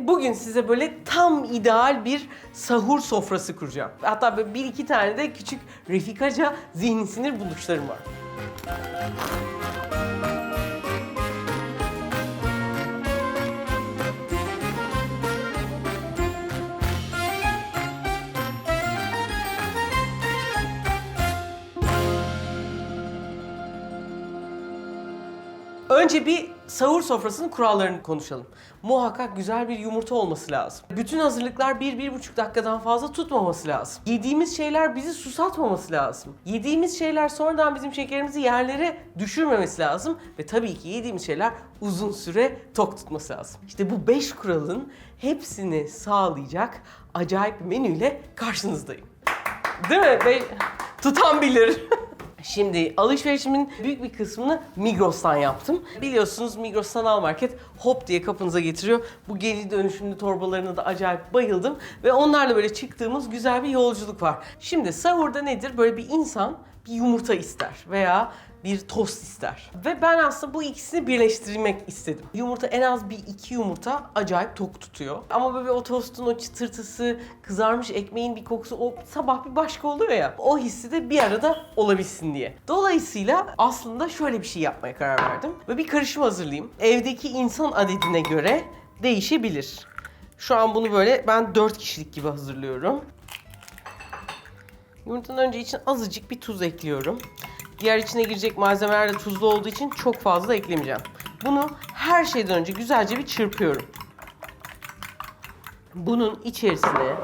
Bugün size böyle tam ideal bir sahur sofrası kuracağım. Hatta böyle bir iki tane de küçük Refikaca zihni sinir buluşlarım var. Önce bir sahur sofrasının kurallarını konuşalım. Muhakkak güzel bir yumurta olması lazım. Bütün hazırlıklar 1-1,5 dakikadan fazla tutmaması lazım. Yediğimiz şeyler bizi susatmaması lazım. Yediğimiz şeyler sonradan bizim şekerimizi yerlere düşürmemesi lazım. Ve tabii ki yediğimiz şeyler uzun süre tok tutması lazım. İşte bu 5 kuralın hepsini sağlayacak acayip bir menüyle karşınızdayım. Değil mi? Be- Tutan bilir. Şimdi alışverişimin büyük bir kısmını Migros'tan yaptım. Biliyorsunuz Migros Sanal Market hop diye kapınıza getiriyor. Bu geri dönüşümlü torbalarına da acayip bayıldım. Ve onlarla böyle çıktığımız güzel bir yolculuk var. Şimdi sahurda nedir? Böyle bir insan bir yumurta ister veya bir tost ister. Ve ben aslında bu ikisini birleştirmek istedim. Yumurta en az bir iki yumurta acayip tok tutuyor. Ama böyle o tostun o çıtırtısı, kızarmış ekmeğin bir kokusu o sabah bir başka oluyor ya. O hissi de bir arada olabilsin diye. Dolayısıyla aslında şöyle bir şey yapmaya karar verdim. Ve bir karışım hazırlayayım. Evdeki insan adedine göre değişebilir. Şu an bunu böyle ben 4 kişilik gibi hazırlıyorum. Yumurtanın önce için azıcık bir tuz ekliyorum. Diğer içine girecek malzemeler de tuzlu olduğu için çok fazla eklemeyeceğim. Bunu her şeyden önce güzelce bir çırpıyorum. Bunun içerisine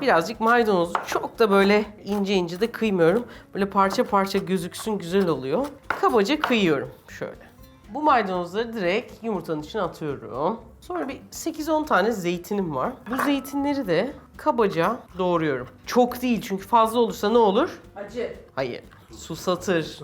birazcık maydanozu çok da böyle ince ince de kıymıyorum. Böyle parça parça gözüksün güzel oluyor. Kabaca kıyıyorum şöyle. Bu maydanozları direkt yumurtanın içine atıyorum. Sonra bir 8-10 tane zeytinim var. Bu zeytinleri de kabaca doğruyorum. Çok değil çünkü fazla olursa ne olur? Acı. Hayır. Susatır.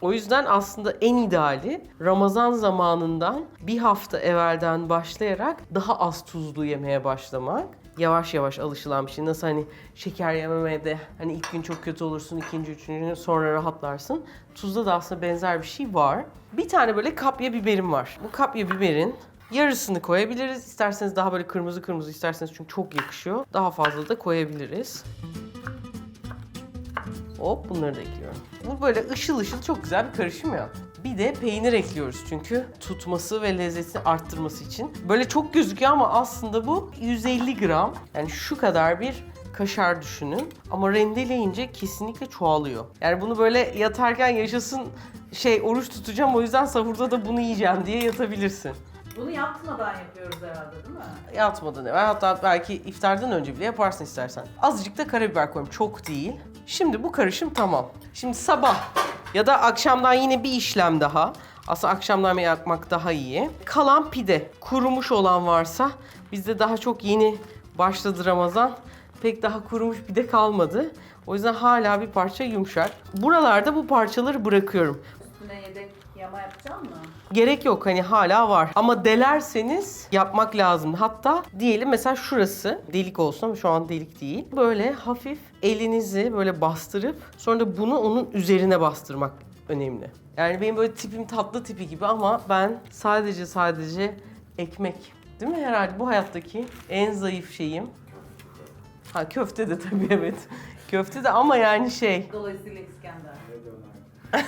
O yüzden aslında en ideali Ramazan zamanından bir hafta evvelden başlayarak daha az tuzlu yemeye başlamak. Yavaş yavaş alışılan bir şey. Nasıl hani şeker yememeye de hani ilk gün çok kötü olursun, ikinci, üçüncü gün sonra rahatlarsın. Tuzda da aslında benzer bir şey var. Bir tane böyle kapya biberim var. Bu kapya biberin yarısını koyabiliriz. İsterseniz daha böyle kırmızı kırmızı isterseniz çünkü çok yakışıyor. Daha fazla da koyabiliriz. Hop bunları da ekliyorum. Bu böyle ışıl ışıl çok güzel bir karışım ya. Bir de peynir ekliyoruz çünkü tutması ve lezzetini arttırması için. Böyle çok gözüküyor ama aslında bu 150 gram. Yani şu kadar bir kaşar düşünün. Ama rendeleyince kesinlikle çoğalıyor. Yani bunu böyle yatarken yaşasın şey oruç tutacağım o yüzden sahurda da bunu yiyeceğim diye yatabilirsin. Bunu yapmadan yapıyoruz herhalde değil mi? Yatmadan evvel hatta belki iftardan önce bile yaparsın istersen. Azıcık da karabiber koyayım çok değil. Şimdi bu karışım tamam. Şimdi sabah ya da akşamdan yine bir işlem daha. Aslında akşamdan yapmak daha iyi. Kalan pide kurumuş olan varsa bizde daha çok yeni başladı Ramazan. Pek daha kurumuş pide kalmadı. O yüzden hala bir parça yumuşak. Buralarda bu parçaları bırakıyorum. Yama yapacağım mı? Gerek yok hani hala var. Ama delerseniz yapmak lazım. Hatta diyelim mesela şurası delik olsun ama şu an delik değil. Böyle hafif elinizi böyle bastırıp sonra da bunu onun üzerine bastırmak önemli. Yani benim böyle tipim tatlı tipi gibi ama ben sadece sadece ekmek. Değil mi herhalde bu hayattaki en zayıf şeyim? Ha köfte de tabii evet. Köfte de ama yani şey Dolayısıyla İskender.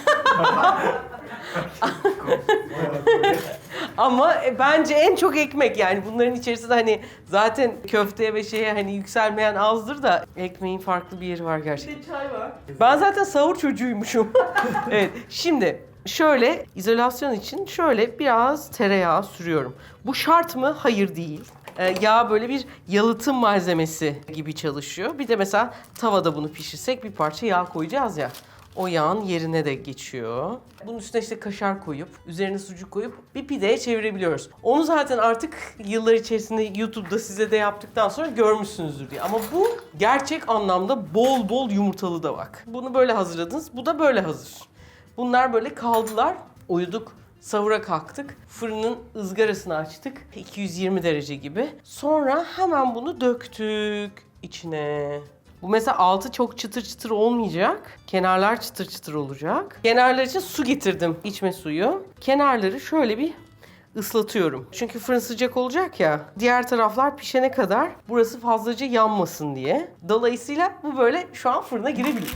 Ama e, bence en çok ekmek yani bunların içerisinde hani zaten köfteye ve şeye hani yükselmeyen azdır da ekmeğin farklı bir yeri var gerçekten. çay var. Ben zaten sahur çocuğuymuşum. evet şimdi şöyle izolasyon için şöyle biraz tereyağı sürüyorum. Bu şart mı? Hayır değil. Ee, yağ böyle bir yalıtım malzemesi gibi çalışıyor. Bir de mesela tavada bunu pişirsek bir parça yağ koyacağız ya. O yağın yerine de geçiyor. Bunun üstüne işte kaşar koyup, üzerine sucuk koyup bir pideye çevirebiliyoruz. Onu zaten artık yıllar içerisinde YouTube'da size de yaptıktan sonra görmüşsünüzdür diye. Ama bu gerçek anlamda bol bol yumurtalı da bak. Bunu böyle hazırladınız, bu da böyle hazır. Bunlar böyle kaldılar, uyuduk. Sahura kalktık. Fırının ızgarasını açtık. 220 derece gibi. Sonra hemen bunu döktük içine. Bu mesela altı çok çıtır çıtır olmayacak. Kenarlar çıtır çıtır olacak. Kenarlar için su getirdim. içme suyu. Kenarları şöyle bir ıslatıyorum. Çünkü fırın sıcak olacak ya. Diğer taraflar pişene kadar burası fazlaca yanmasın diye. Dolayısıyla bu böyle şu an fırına girebilir.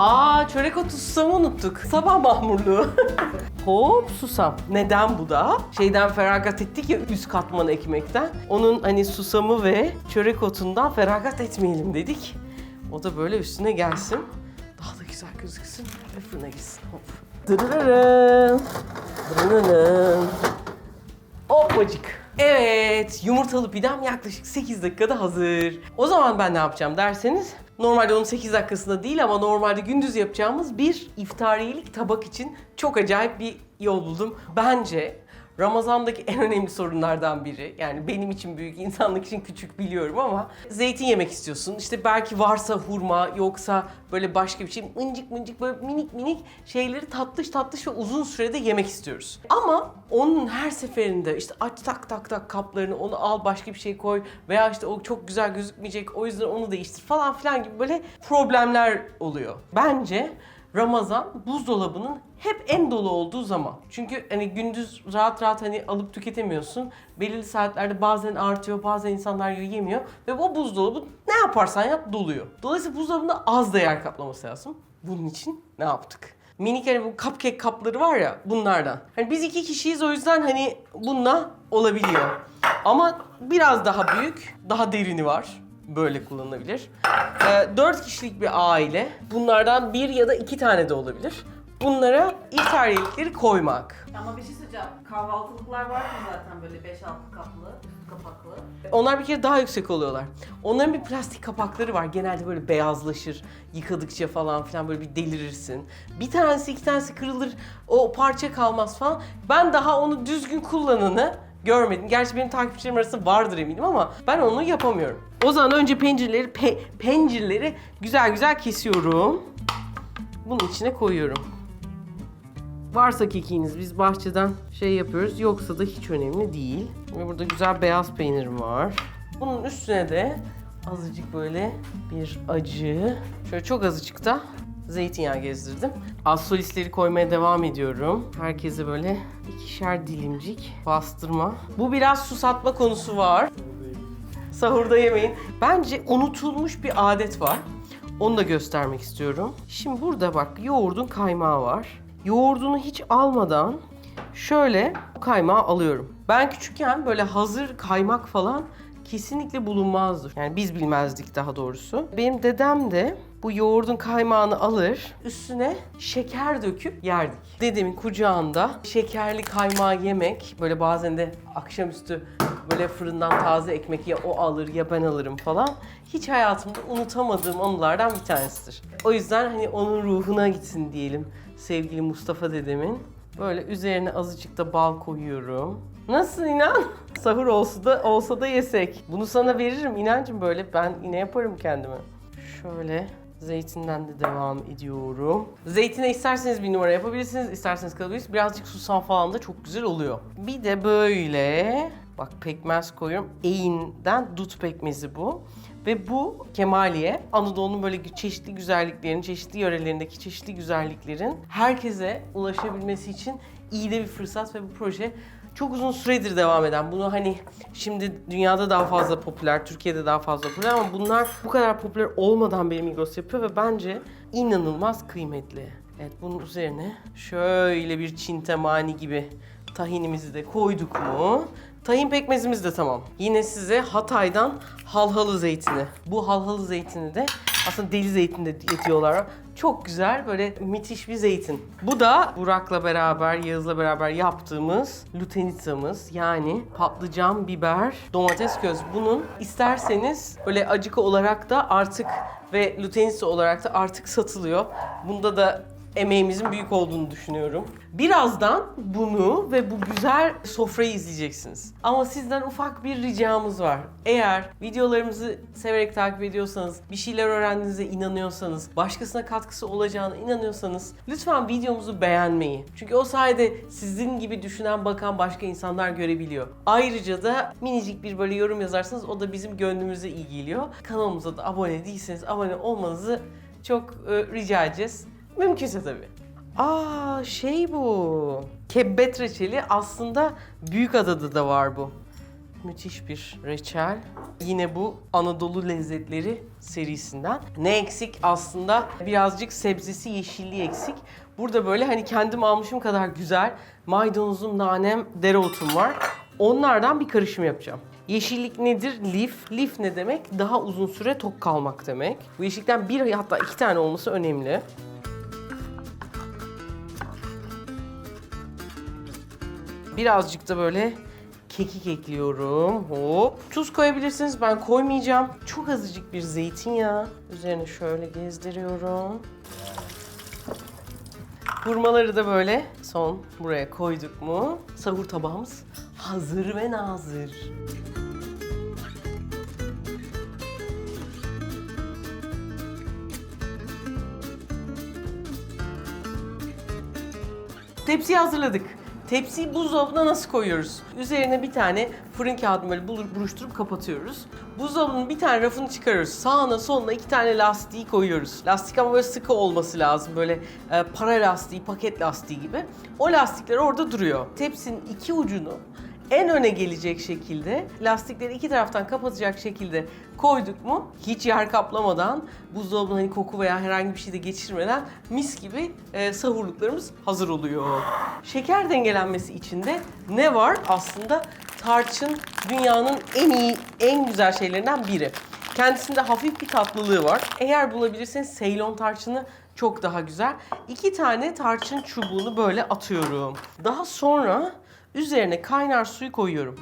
Aa çörek otu susamı unuttuk. Sabah mahmurluğu. Hop susam. Neden bu da? Şeyden feragat ettik ya üst katman ekmekten. Onun hani susamı ve çörek otundan feragat etmeyelim dedik. O da böyle üstüne gelsin. Daha da güzel gözüksün ve fırına gitsin. Hop. Dırırırın. Dırırırın. Hoppacık. Evet, yumurtalı pidem yaklaşık 8 dakikada hazır. O zaman ben ne yapacağım derseniz, normalde onun 8 dakikasında değil ama normalde gündüz yapacağımız bir iftariyelik tabak için çok acayip bir yol buldum. Bence Ramazan'daki en önemli sorunlardan biri. Yani benim için büyük, insanlık için küçük biliyorum ama zeytin yemek istiyorsun. İşte belki varsa hurma, yoksa böyle başka bir şey mıncık mıncık böyle minik minik şeyleri tatlış tatlış ve uzun sürede yemek istiyoruz. Ama onun her seferinde işte aç tak tak tak kaplarını onu al başka bir şey koy veya işte o çok güzel gözükmeyecek o yüzden onu değiştir falan filan gibi böyle problemler oluyor. Bence Ramazan buzdolabının hep en dolu olduğu zaman. Çünkü hani gündüz rahat rahat hani alıp tüketemiyorsun. Belirli saatlerde bazen artıyor, bazen insanlar yiyor, yemiyor ve o buzdolabı ne yaparsan yap doluyor. Dolayısıyla buzdolabında az da yer kaplaması lazım. Bunun için ne yaptık? Minik hani bu cupcake kapları var ya bunlardan. Hani biz iki kişiyiz o yüzden hani bununla olabiliyor. Ama biraz daha büyük, daha derini var. Böyle kullanılabilir. Ee, 4 kişilik bir aile. Bunlardan bir ya da iki tane de olabilir. Bunlara iftaryelikleri koymak. Ama bir şey söyleyeceğim. Kahvaltılıklar var mı zaten böyle 5-6 kaplı, kapaklı? Onlar bir kere daha yüksek oluyorlar. Onların bir plastik kapakları var. Genelde böyle beyazlaşır. Yıkadıkça falan filan böyle bir delirirsin. Bir tanesi iki tanesi kırılır. O parça kalmaz falan. Ben daha onu düzgün kullananı görmedim. Gerçi benim takipçilerim arasında vardır eminim ama ben onu yapamıyorum. O zaman önce pencereleri pe- pencereleri güzel güzel kesiyorum. Bunun içine koyuyorum. Varsa kekiğiniz biz bahçeden şey yapıyoruz yoksa da hiç önemli değil. Ve burada güzel beyaz peynirim var. Bunun üstüne de azıcık böyle bir acı, şöyle çok azıcık da zeytinyağı gezdirdim. Az solistleri koymaya devam ediyorum. Herkese böyle ikişer dilimcik bastırma. Bu biraz susatma konusu var. Sahurda yemeyin. Bence unutulmuş bir adet var. Onu da göstermek istiyorum. Şimdi burada bak yoğurdun kaymağı var. Yoğurdunu hiç almadan şöyle kaymağı alıyorum. Ben küçükken böyle hazır kaymak falan kesinlikle bulunmazdı. Yani biz bilmezdik daha doğrusu. Benim dedem de bu yoğurdun kaymağını alır, üstüne şeker döküp yerdik. Dedemin kucağında şekerli kaymağı yemek, böyle bazen de akşamüstü böyle fırından taze ekmek ya o alır ya ben alırım falan. Hiç hayatımda unutamadığım anılardan bir tanesidir. O yüzden hani onun ruhuna gitsin diyelim sevgili Mustafa dedemin. Böyle üzerine azıcık da bal koyuyorum. Nasıl inan? Sahur olsa da olsa da yesek. Bunu sana veririm inancım böyle ben yine yaparım kendime. Şöyle zeytinden de devam ediyorum. Zeytine isterseniz bir numara yapabilirsiniz, isterseniz kalabilirsiniz. Birazcık susam falan da çok güzel oluyor. Bir de böyle bak pekmez koyuyorum. Eğinden dut pekmezi bu. Ve bu Kemaliye, Anadolu'nun böyle çeşitli güzelliklerin, çeşitli yörelerindeki çeşitli güzelliklerin herkese ulaşabilmesi için iyi de bir fırsat ve bu proje çok uzun süredir devam eden. Bunu hani şimdi dünyada daha fazla popüler, Türkiye'de daha fazla popüler ama bunlar bu kadar popüler olmadan benim Migros yapıyor ve bence inanılmaz kıymetli. Evet bunun üzerine şöyle bir çintemani gibi tahinimizi de koyduk mu? Tahin pekmezimiz de tamam. Yine size Hatay'dan halhalı zeytini. Bu halhalı zeytini de aslında deli zeytini de diyorlar. Çok güzel böyle müthiş bir zeytin. Bu da Burak'la beraber, Yağız'la beraber yaptığımız lutenitsamız. Yani patlıcan, biber, domates köz. Bunun isterseniz böyle acıka olarak da artık ve lutenitsa olarak da artık satılıyor. Bunda da emeğimizin büyük olduğunu düşünüyorum. Birazdan bunu ve bu güzel sofrayı izleyeceksiniz. Ama sizden ufak bir ricamız var. Eğer videolarımızı severek takip ediyorsanız, bir şeyler öğrendiğinize inanıyorsanız, başkasına katkısı olacağına inanıyorsanız lütfen videomuzu beğenmeyi. Çünkü o sayede sizin gibi düşünen bakan başka insanlar görebiliyor. Ayrıca da minicik bir böyle yorum yazarsanız o da bizim gönlümüze iyi geliyor. Kanalımıza da abone değilseniz abone olmanızı çok e, rica edeceğiz. Mümkünse tabii. Aa şey bu. Kebbet reçeli aslında Büyükada'da da var bu. Müthiş bir reçel. Yine bu Anadolu Lezzetleri serisinden. Ne eksik aslında? Birazcık sebzesi yeşilliği eksik. Burada böyle hani kendim almışım kadar güzel maydanozum, nanem, dereotum var. Onlardan bir karışım yapacağım. Yeşillik nedir? Lif. Lif ne demek? Daha uzun süre tok kalmak demek. Bu yeşillikten bir hatta iki tane olması önemli. Birazcık da böyle kekik ekliyorum. Hop. Tuz koyabilirsiniz. Ben koymayacağım. Çok azıcık bir zeytinyağı. Üzerine şöyle gezdiriyorum. Hurmaları da böyle son buraya koyduk mu? Sahur tabağımız hazır ve nazır. Tepsiyi hazırladık. Tepsiyi buzdolabına nasıl koyuyoruz? Üzerine bir tane fırın kağıdını böyle bulur- buruşturup kapatıyoruz. Buzdolabının bir tane rafını çıkarıyoruz. Sağına soluna iki tane lastiği koyuyoruz. Lastik ama böyle sıkı olması lazım. Böyle e, para lastiği, paket lastiği gibi. O lastikler orada duruyor. Tepsinin iki ucunu en öne gelecek şekilde lastikleri iki taraftan kapatacak şekilde koyduk mu hiç yer kaplamadan buzdolabına hani koku veya herhangi bir şey de geçirmeden mis gibi e, sahurluklarımız hazır oluyor. Şeker dengelenmesi için de ne var? Aslında tarçın dünyanın en iyi, en güzel şeylerinden biri. Kendisinde hafif bir tatlılığı var. Eğer bulabilirseniz Ceylon tarçını çok daha güzel. İki tane tarçın çubuğunu böyle atıyorum. Daha sonra üzerine kaynar suyu koyuyorum.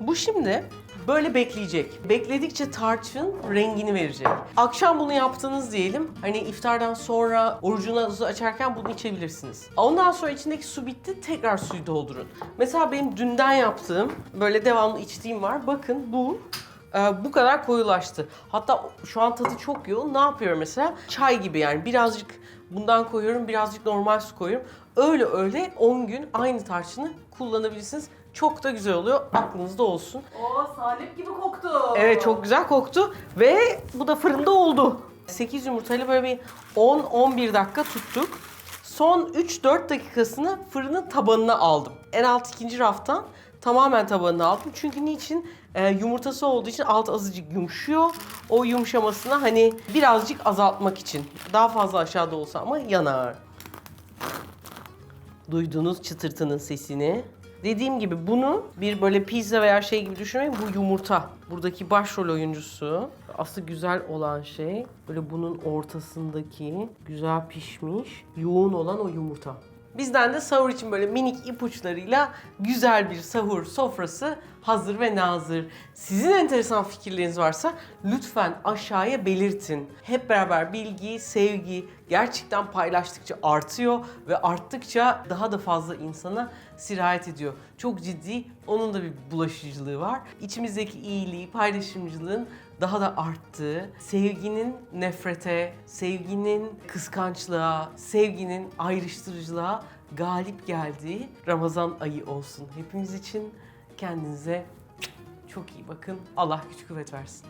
Bu şimdi böyle bekleyecek. Bekledikçe tarçın rengini verecek. Akşam bunu yaptınız diyelim. Hani iftardan sonra orucunuzu açarken bunu içebilirsiniz. Ondan sonra içindeki su bitti. Tekrar suyu doldurun. Mesela benim dünden yaptığım böyle devamlı içtiğim var. Bakın bu e, bu kadar koyulaştı. Hatta şu an tadı çok yoğun. Ne yapıyorum mesela? Çay gibi yani birazcık bundan koyuyorum, birazcık normal su koyuyorum. Öyle öyle 10 gün aynı tarçını kullanabilirsiniz. Çok da güzel oluyor. Aklınızda olsun. Oo salep gibi koktu. Evet çok güzel koktu ve bu da fırında oldu. 8 yumurtayla böyle bir 10-11 dakika tuttuk. Son 3-4 dakikasını fırının tabanına aldım. En alt ikinci raftan tamamen tabanına aldım. Çünkü niçin? Ee, yumurtası olduğu için alt azıcık yumuşuyor. O yumuşamasını hani birazcık azaltmak için. Daha fazla aşağıda olsa ama yanar. Duyduğunuz çıtırtının sesini. Dediğim gibi bunu bir böyle pizza veya şey gibi düşünmeyin. Bu yumurta. Buradaki başrol oyuncusu. Asıl güzel olan şey böyle bunun ortasındaki güzel pişmiş, yoğun olan o yumurta. Bizden de sahur için böyle minik ipuçlarıyla güzel bir sahur sofrası hazır ve nazır. Sizin enteresan fikirleriniz varsa lütfen aşağıya belirtin. Hep beraber bilgi, sevgi gerçekten paylaştıkça artıyor ve arttıkça daha da fazla insana sirayet ediyor. Çok ciddi onun da bir bulaşıcılığı var. İçimizdeki iyiliği, paylaşımcılığın daha da arttığı, sevginin nefrete, sevginin kıskançlığa, sevginin ayrıştırıcılığa galip geldiği Ramazan ayı olsun. Hepimiz için kendinize çok iyi bakın. Allah güç kuvvet versin.